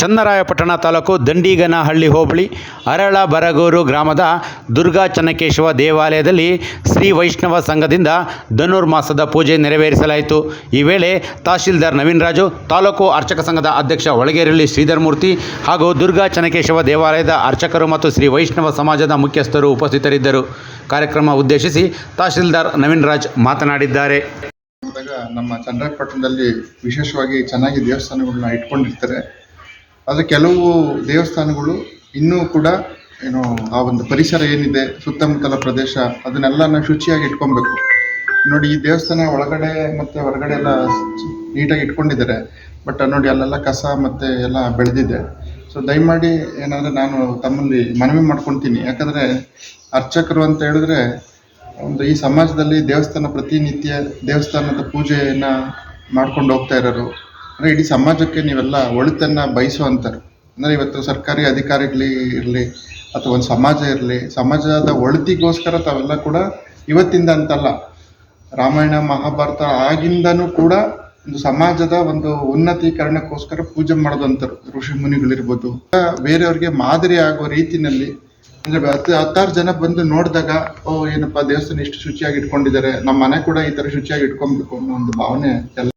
ಚನ್ನರಾಯಪಟ್ಟಣ ತಾಲೂಕು ದಂಡಿಗನಹಳ್ಳಿ ಹೋಬಳಿ ಅರಳ ಬರಗೂರು ಗ್ರಾಮದ ದುರ್ಗಾ ಚನ್ನಕೇಶವ ದೇವಾಲಯದಲ್ಲಿ ಶ್ರೀ ವೈಷ್ಣವ ಸಂಘದಿಂದ ಧನುರ್ಮಾಸದ ಪೂಜೆ ನೆರವೇರಿಸಲಾಯಿತು. ಈ ವೇಳೆ ತಹಶೀಲ್ದಾರ್ ನವೀನ್ ರಾಜು, ತಾಲೂಕು ಅರ್ಚಕ ಸಂಘದ ಅಧ್ಯಕ್ಷ ಒಳಗೇರಳ್ಳಿ ಶ್ರೀಧರ್ಮೂರ್ತಿ ಹಾಗೂ ದುರ್ಗಾ ಚನ್ನಕೇಶವ ದೇವಾಲಯದ ಅರ್ಚಕರು ಮತ್ತು ಶ್ರೀ ವೈಷ್ಣವ ಸಮಾಜದ ಮುಖ್ಯಸ್ಥರು ಉಪಸ್ಥಿತರಿದ್ದರು. ಕಾರ್ಯಕ್ರಮ ಉದ್ದೇಶಿಸಿ ತಹಶೀಲ್ದಾರ್ ನವೀನ್ ರಾಜ್ ಮಾತನಾಡಿದ್ದಾರೆ. ನಮ್ಮ ಚನ್ನರಾಯಪಟ್ಟಣದಲ್ಲಿ ವಿಶೇಷವಾಗಿ ಚೆನ್ನಾಗಿ ದೇವಸ್ಥಾನಗಳನ್ನ ಇಟ್ಕೊಂಡಿರ್ತಾರೆ. ಆದರೆ ಕೆಲವು ದೇವಸ್ಥಾನಗಳು ಇನ್ನೂ ಕೂಡ ಏನು ಆ ಒಂದು ಪರಿಸರ ಏನಿದೆ, ಸುತ್ತಮುತ್ತಲ ಪ್ರದೇಶ ಅದನ್ನೆಲ್ಲ ನಾವು ಶುಚಿಯಾಗಿ ಇಟ್ಕೊಬೇಕು. ನೋಡಿ, ಈ ದೇವಸ್ಥಾನ ಒಳಗಡೆ ಮತ್ತೆ ಹೊರಗಡೆ ಎಲ್ಲ ನೀಟಾಗಿ ಇಟ್ಕೊಂಡಿದ್ದಾರೆ. ಬಟ್ ನೋಡಿ, ಅಲ್ಲೆಲ್ಲ ಕಸ ಮತ್ತೆ ಎಲ್ಲ ಬೆಳೆದಿದೆ. ಸೊ ದಯಮಾಡಿ ಏನಂದರೆ ನಾನು ತಮ್ಮಲ್ಲಿ ಮನವಿ ಮಾಡ್ಕೊತೀನಿ. ಯಾಕಂದರೆ ಅರ್ಚಕರು ಅಂತ ಹೇಳಿದ್ರೆ, ಒಂದು ಈ ಸಮಾಜದಲ್ಲಿ ದೇವಸ್ಥಾನ ಪ್ರತಿನಿತ್ಯ ದೇವಸ್ಥಾನದ ಪೂಜೆಯನ್ನ ಮಾಡ್ಕೊಂಡು ಹೋಗ್ತಾ ಇರೋರು ಅಂದರೆ ಇಡೀ ಸಮಾಜಕ್ಕೆ ನೀವೆಲ್ಲ ಒಳಿತನ್ನ ಬಯಸುವಂಥವ್ರು ಅಂದ್ರೆ ಇವತ್ತು ಸರ್ಕಾರಿ ಅಧಿಕಾರಿಗಳು ಇರಲಿ ಅಥವಾ ಒಂದು ಸಮಾಜ ಇರಲಿ, ಸಮಾಜದ ಒಳಿತಿಗೋಸ್ಕರ ತಾವೆಲ್ಲ ಕೂಡ ಇವತ್ತಿಂದ ಅಂತಲ್ಲ, ರಾಮಾಯಣ, ಮಹಾಭಾರತ ಆಗಿಂದನೂ ಕೂಡ ಒಂದು ಸಮಾಜದ ಒಂದು ಉನ್ನತೀಕರಣಕ್ಕೋಸ್ಕರ ಪೂಜೆ ಮಾಡೋದಂತರು ಋಷಿ ಮುನಿಗಳಿರ್ಬೋದು, ಬೇರೆಯವ್ರಿಗೆ ಮಾದರಿ ಆಗೋ ರೀತಿನಲ್ಲಿ, ಅಂದ್ರೆ ಹತ್ತು ಹತ್ತಾರು ಜನ ಬಂದು ನೋಡಿದಾಗ, ಓ, ಏನಪ್ಪ ದೇವಸ್ಥಾನ ಇಷ್ಟು ಶುಚಿಯಾಗಿ ಇಟ್ಕೊಂಡಿದ್ದಾರೆ ನಮ್ಮ ಮನೆ ಕೂಡ ಈ ತರ ಶುಚಿಯಾಗಿ ಇಟ್ಕೊಬೇಕು ಅನ್ನೋ ಒಂದು ಭಾವನೆ ಎಲ್ಲ